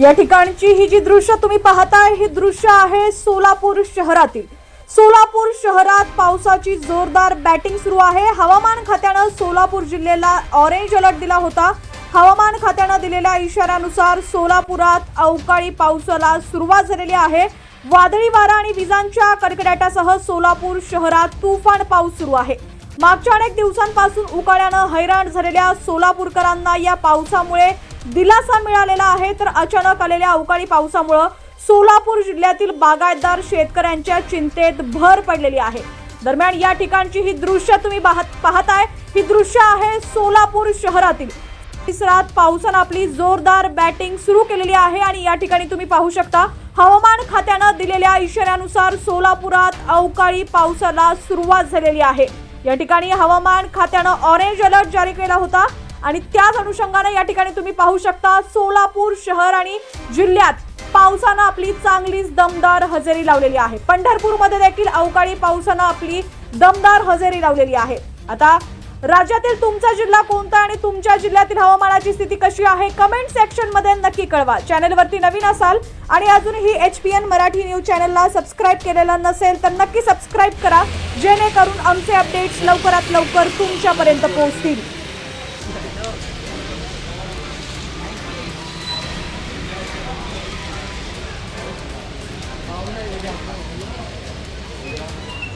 या ठिकाणची ही जी दृश्य तुम्ही पाहताय ही दृश्य आहे सोलापूर शहरातील. सोलापूर शहरात पावसाची जोरदार बॅटिंग सुरू आहे. हवामान खात्यानं सोलापूर जिल्ह्याला ऑरेंज अलर्ट दिला होता. हवामान खात्यानं दिलेल्या इशाऱ्यानुसार सोलापुरात अवकाळी पावसाला सुरुवात झालेली आहे. वादळी वारा आणि विजांच्या कडकडाटासह सोलापूर शहरात तुफान पाऊस सुरू आहे. मागच्या अनेक दिवसांपासून उकाड्यानं हैराण झालेल्या सोलापूरकरांना या पावसामुळे दिलासा मिळालेला आहे तर अचानक आलेल्या अवकाळी पावसामुळं सोलापूर जिल्ह्यातील बागायतदार शेतकऱ्यांच्या चिंतेत भर पडलेली आहे. दरम्यान या ठिकाणची ही दृश्य तुम्ही पाहत पाहताय. ही दृश्य आहे सोलापूर शहरातील. परिसरात पावसानं आपली जोरदार बॅटिंग सुरू केलेली आहे आणि या ठिकाणी तुम्ही पाहू शकता हवामान खात्यानं दिलेल्या इशाऱ्यानुसार सोलापुरात अवकाळी पावसाला सुरुवात झालेली आहे. या ठिकाणी हवामान खात्यानं ऑरेंज अलर्ट जारी केला होता. आणि त्याच अनुषंगाने या ठिकाणी तुम्ही पाहू शकता सोलापूर शहर आणि जिल्ह्यात पावसानं आपली चांगलीच दमदार हजेरी लावलेली आहे. पंढरपूरमध्ये देखील अवकाळी पावसानं आपली दमदार हजेरी लावलेली आहे. आता राज्यातील तुमचा जिल्हा कोणता आणि तुमच्या जिल्ह्यातील हवामानाची स्थिती कशी आहे? कमेंट सेक्शनमध्ये नक्की कळवा. चॅनलवरती नवीन असाल आणि अजूनही H P N Marathi news चॅनलला सबस्क्राईब केलेलं नसेल तर नक्की सबस्क्राईब करा. जेणेकरून आमचे अपडेट्स लवकरात लवकर तुमच्यापर्यंत पोहोचतील. 我们这有两张，